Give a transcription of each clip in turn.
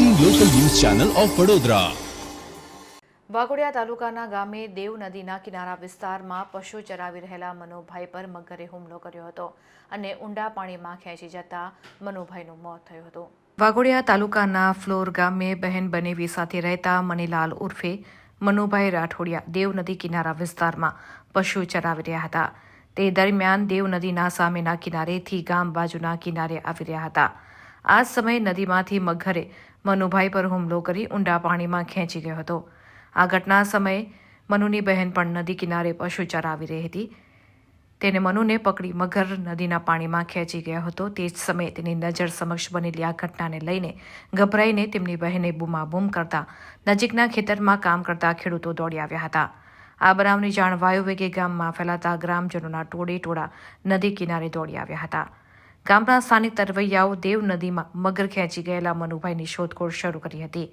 Channel of Vadodara. Waghodia તાલુકાના ગામે દેવ નદીના કિનારા વિસ્તારમાં પશુ ચરાવી રહેલા મનુભાઈ પર મગરે હુમલો કર્યો હતો અને ઊંડા પાણીમાં ખેંચી જતા મનુભાઈનું મોત થયું હતું. વાઘોડિયા તાલુકાના ફ્લોર ગામે બહેન બનેવી સાથે રહેતા મનીલાલ ઉર્ફે મનુભાઈ રાઠોડિયા દેવ નદી કિનારા વિસ્તારમાં પશુ ચરાવી રહ્યા હતા. તે દરમિયાન દેવ નદીના સામેના કિનારેથી ગામ બાજુના કિનારે આવી રહ્યા હતા. આ સમયે નદીમાંથી મગરે મનુભાઈ પર હુમલો કરી ઊંડા પાણીમાં ખેંચી ગયો હતો. આ ઘટના સમયે મનુની બહેન પણ નદી કિનારે પશુ ચરાવી રહી હતી. તેને મનુને પકડી મગર નદીના પાણીમાં ખેંચી ગયો હતો. તે જ સમયે તેની નજર સમક્ષ બનેલી આ ઘટનાને લઈને ગભરાઈને તેમની બહેને બૂમાબૂમ કરતા નજીકના ખેતરમાં કામ કરતા ખેડૂતો દોડી આવ્યા હતા. આ બનાવની જાણ વાયુવેગે ગામમાં ફેલાતા ગ્રામજનોના ટોળે ટોળા નદી કિનારે દોડી આવ્યા હતા. ગામના સ્થાનિક તરવૈયાઓ દેવ નદીમાં મગર ખેંચી ગયેલા મનુભાઈની શોધખોળ શરૂ કરી હતી.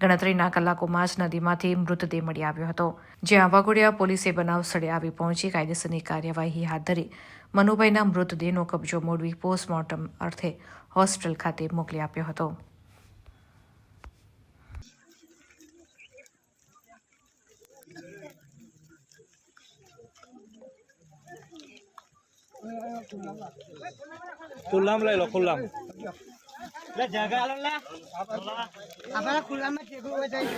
ગણતરીના કલાકોમાં જ નદીમાંથી મૃતદેહ મળી આવ્યો હતો. જ્યાં વાઘોડિયા પોલીસે બનાવ સ્થળે આવી પહોંચી કાયદેસરની કાર્યવાહી હાથ ધરી મનુભાઈના મૃતદેહનો કબજો મોડવી પોસ્ટમોર્ટમ અર્થે હોસ્પિટલ ખાતે મોકલી આપ્યો હતો. ખુલ્લામ લઈ લો ખુલ્લામ. આપણા ખુલ્લામાં હોય જાય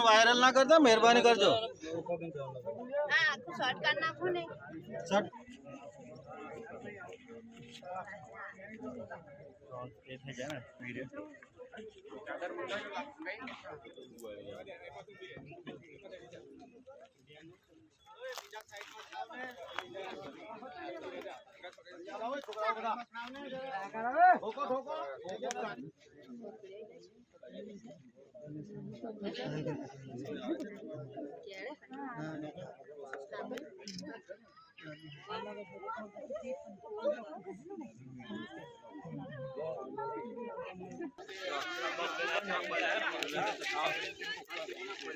વાયરલ ના કરતા મહેરબાની કરજો. એ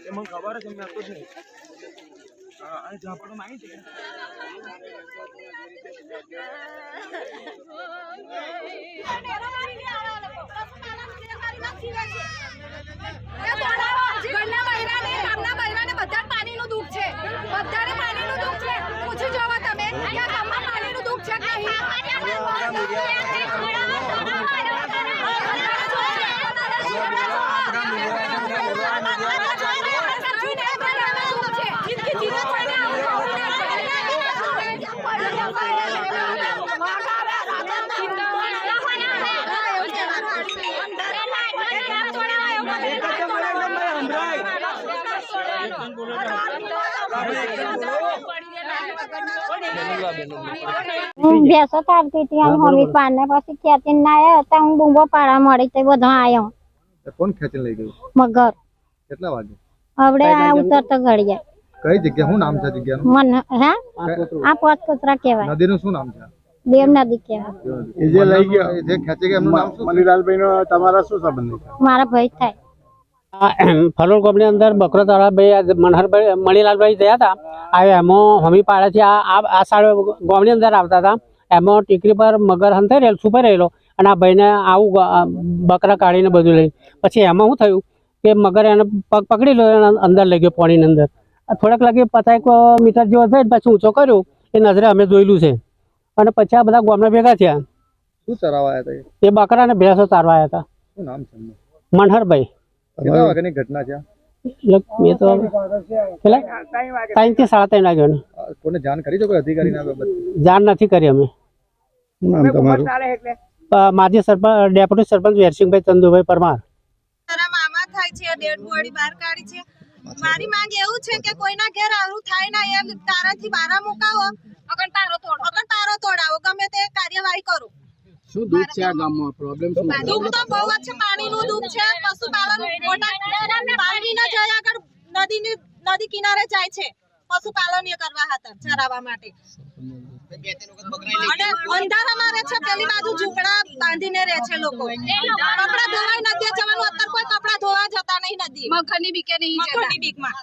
મને ખબર છે મેં આખું છે હા અને ઝાપડો માંગી છે ઘરના બૈરાને, ગામના બૈરાને બધાને પાણીનું દુઃખ છે. પાણીનું દુઃખ છે જોવો તમે કે આ ગામમાં પાણીનું દુઃખ છે કે હું ભેંસો તારતી હતી અને હોમી પાને પછી ખેતી ના આવ્યા હતા. હું બૂંબો પાડા મળી તે બધો આવ્યો કોણ ખેતી લઈ ગયું? મગર. કેટલા વાગે? હવે આ ઉતરતો ઘડીએ કઈ જગ્યા શું નામ છે જગ્યાનું? મન હે? આ પોત કચરા કહેવાય. નદીનું શું નામ છે? દેવ નદી કહેવાય. એ જે લઈ ગયો જે ખેંચી ગયા એમનું નામ શું મનીલાલભાઈ નો તમારા શું સંબંધ મારા ભાઈ થાય. ફલોર કોમની અંદર બકરો તળાવભાઈ મનહરભાઈ મણીલાલભાઈ ગયા હતા આ એમાં હમી પાડેથી આ આ આ ગામની અંદર આવતા હતા. એમાં ટીકરી પર મગર હંથે રહેલો છુપાઈ રહેલો અને આ ભાઈને આવું બકરા કાઢીને બધું લઈ પછી એમાં શું થયું કે મગર એને પગ પકડી લો અને અંદર લઈ ગયો પાણીની અંદર. થોડાક લાગે પચાસ મીટર જેવો થઈ પછી ઊંચો કર્યો એ નજરે અમે જોયેલું છે. અને પછી આ બધા ગામના ભેગા થયા. શું ચરાવાયા હતા એ? બકરા અને ભેંસો ચારવા હતા. નામ મનહરભાઈ. કેટલા વાગ્યાની ઘટના છે? આ? તો કેટલા ત્રણથી સાડા ત્રણ વાગ્યો કોને જાણ કરી છે કોઈ અધિકારીને જાણ નથી કરી અમે. નામ તમારું? અ, માજી સરપંચ ડેપ્યુટી સરપંચ વેરસિંહભાઈ ચંદુભાઈ પરમાર. તારા મામા થાય છે ડેડ બોડી બહાર કાઢી છે. મારી માંગ એવું છે કે કોઈના ઘેર આવું થાય ના એમ તારાથી બારા મુકાવો. અગર તારો તોડો અગર તારો તોડાવો. ગમે તે કાર્યવાહી કરો. શું દુઃખ છે આ ગામમાં? પ્રોબ્લેમ શું દુઃખ તો બહુ જ છે પાણીનું દુઃખ છે પશુપાલન મોટા પાણી ન જાય આગળ નદીની નદી કિનારે જાય છે પશુપાલન એ કરવા હતા ચરાવવા માટે. અને અંધારામાં રહે છે પેલી બાજુ ઝૂંપડા બાંધીને રહે છે લોકો. કપડા ધોવાય નદીએ જવાનું અત્યારે કોઈ કપડા ધોવા જતા નહીં નદી. મખણની બીકે નહીં મખણની બીકમાં.